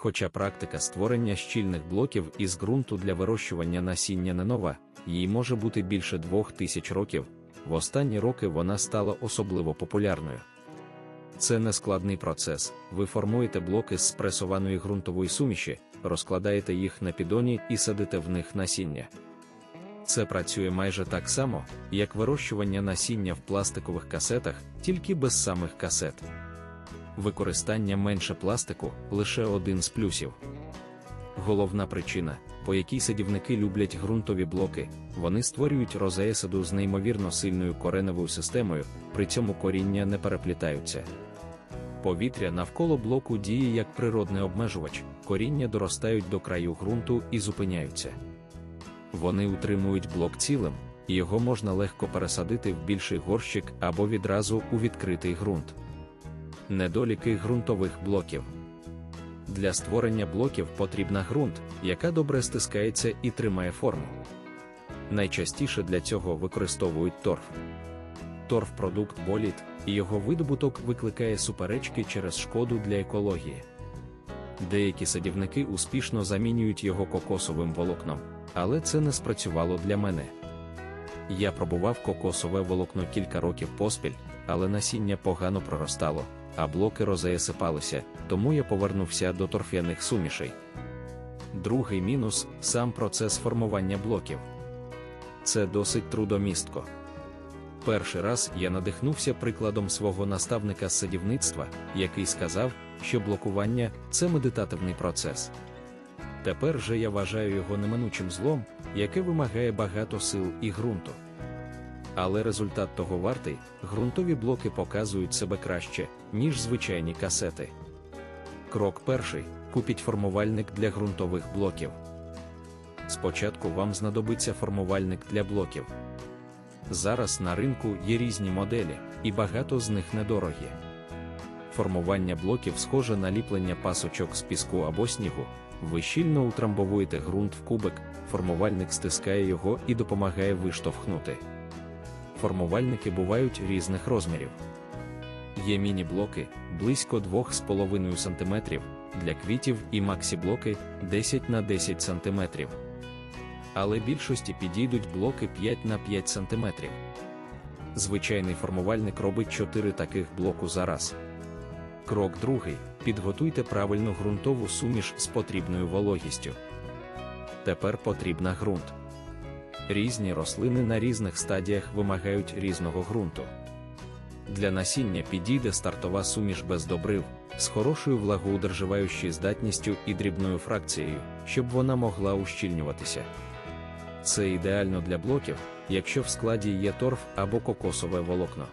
Хоча практика створення щільних блоків із ґрунту для вирощування насіння не нова, їй може бути більше двох тисяч років, в останні роки вона стала особливо популярною. Це нескладний процес. Ви формуєте блоки з спресованої ґрунтової суміші, розкладаєте їх на підоні і садите в них насіння. Це працює майже так само, як вирощування насіння в пластикових касетах, тільки без самих касет. Використання менше пластику лише один з плюсів. Головна причина, по якій садівники люблять ґрунтові блоки, вони створюють розеясаду з неймовірно сильною кореневою системою, при цьому коріння не переплітаються. Повітря навколо блоку діє як природний обмежувач, коріння доростають до краю ґрунту і зупиняються. Вони утримують блок цілим, і його можна легко пересадити в більший горщик або відразу у відкритий ґрунт. Недоліки ґрунтових блоків. Для створення блоків потрібна ґрунт, яка добре стискається і тримає форму. Найчастіше для цього використовують торф. Торф продукт боліт, і його видобуток викликає суперечки через шкоду для екології. Деякі садівники успішно замінюють його кокосовим волокном, але це не спрацювало для мене. Я пробував кокосове волокно кілька років поспіль, але насіння погано проростало, а блоки розеясипалися, тому я повернувся до торф'яних сумішей. Другий мінус сам процес формування блоків. Це досить трудомістко. Перший раз я надихнувся прикладом свого наставника з садівництва, який сказав, що блокування це медитативний процес. Тепер же я вважаю його неминучим злом, яке вимагає багато сил і ґрунту. Але результат того вартий, ґрунтові блоки показують себе краще, ніж звичайні касети. Крок перший купіть формувальник для ґрунтових блоків. Спочатку вам знадобиться формувальник для блоків. Зараз на ринку є різні моделі, і багато з них недорогі. Формування блоків схоже на ліплення пасочок з піску або снігу. Ви щільно утрамбовуєте ґрунт в кубик, формувальник стискає його і допомагає виштовхнути. Формувальники бувають різних розмірів. Є міні-блоки близько 2,5 см для квітів і максі-блоки 10 на 10 см. Але більшості підійдуть блоки 5 на 5 см. Звичайний формувальник робить 4 таких блоку за раз. Крок другий. Підготуйте правильну ґрунтову суміш з потрібною вологістю. Тепер потрібна ґрунт. Різні рослини на різних стадіях вимагають різного ґрунту. Для насіння підійде стартова суміш без добрив, з хорошою влагоудерживаючою здатністю і дрібною фракцією, щоб вона могла ущільнюватися. Це ідеально для блоків, якщо в складі є торф або кокосове волокно.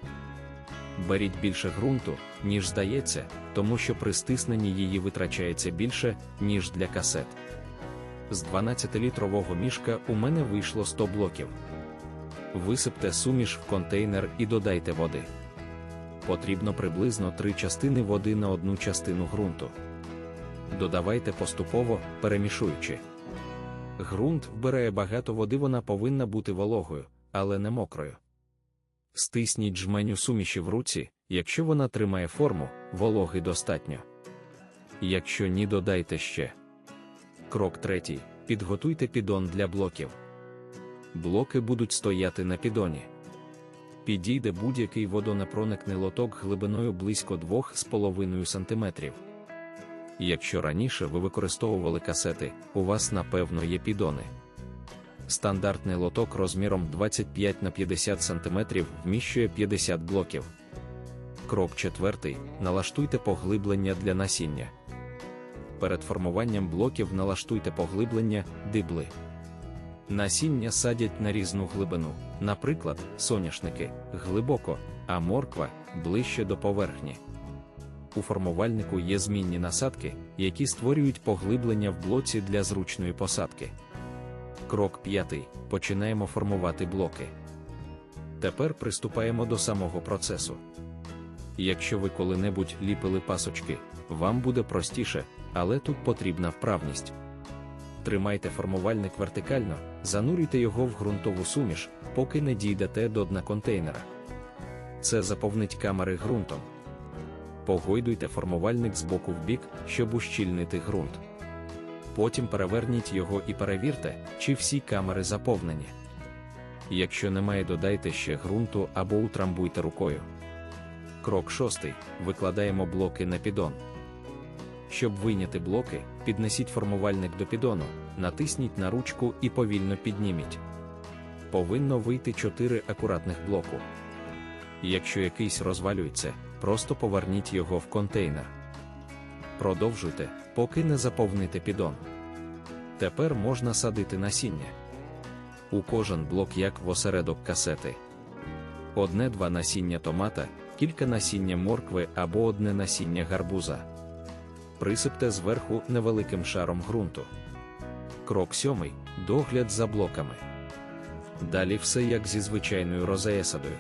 Беріть більше ґрунту, ніж здається, тому що при стисненні її витрачається більше, ніж для касет. З 12-літрового мішка у мене вийшло 100 блоків. Висипте суміш в контейнер і додайте води. Потрібно приблизно 3 частини води на одну частину ґрунту. Додавайте поступово, перемішуючи. Ґрунт вбирає багато води, вона повинна бути вологою, але не мокрою. Стисніть жменю суміші в руці, якщо вона тримає форму, вологи достатньо. Якщо ні, додайте ще. Крок третій. Підготуйте підон для блоків. Блоки будуть стояти на підоні. Підійде будь-який водонепроникний лоток глибиною близько 2,5 см. Якщо раніше ви використовували касети, у вас напевно є підони. Стандартний лоток розміром 25 на 50 см вміщує 50 блоків. Крок четвертий. Налаштуйте поглиблення для насіння. Перед формуванням блоків налаштуйте поглиблення, дибли. Насіння садять на різну глибину, наприклад, соняшники глибоко, а морква ближче до поверхні. У формувальнику є змінні насадки, які створюють поглиблення в блоці для зручної посадки. Крок п'ятий. Починаємо формувати блоки. Тепер приступаємо до самого процесу. Якщо ви коли-небудь ліпили пасочки, вам буде простіше, але тут потрібна вправність. Тримайте формувальник вертикально, занурюйте його в ґрунтову суміш, поки не дійдете до дна контейнера. Це заповнить камери ґрунтом. погойдуйте формувальник з боку в бік, щоб ущільнити ґрунт. Потім переверніть його і перевірте, чи всі камери заповнені. Якщо немає, додайте ще ґрунту або утрамбуйте рукою. Крок шостий. Викладаємо блоки на піддон. Щоб вийняти блоки, піднесіть формувальник до піддону, натисніть на ручку і повільно підніміть. Повинно вийти 4 акуратних блоку. Якщо якийсь розвалюється, просто поверніть його в контейнер. Продовжуйте, поки не заповните піддон. Тепер можна садити насіння. У кожен блок як в осередок касети. Одне-два насіння томата, кілька насіння моркви або одне насіння гарбуза. Присипте зверху невеликим шаром ґрунту. Крок сьомий догляд за блоками. Далі все як зі звичайною розеясадою.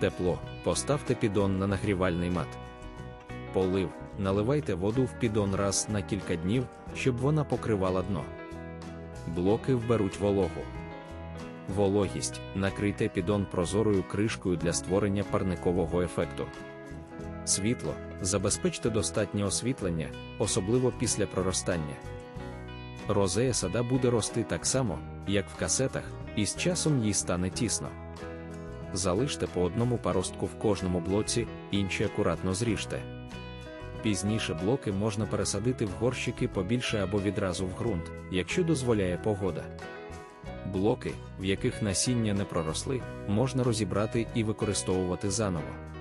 Тепло, поставте піддон на нагрівальний мат. Полив, наливайте воду в піддон раз на кілька днів, щоб вона покривала дно. Блоки вберуть вологу. Вологість накрийте піддон прозорою кришкою для створення парникового ефекту. Світло забезпечте достатнє освітлення, особливо після проростання. Розея сада буде рости так само, як в касетах, і з часом їй стане тісно. Залиште по одному паростку в кожному блоці, інші акуратно зріжте. Пізніше блоки можна пересадити в горщики побільше або відразу в ґрунт, якщо дозволяє погода. Блоки, в яких насіння не проросли, можна розібрати і використовувати заново.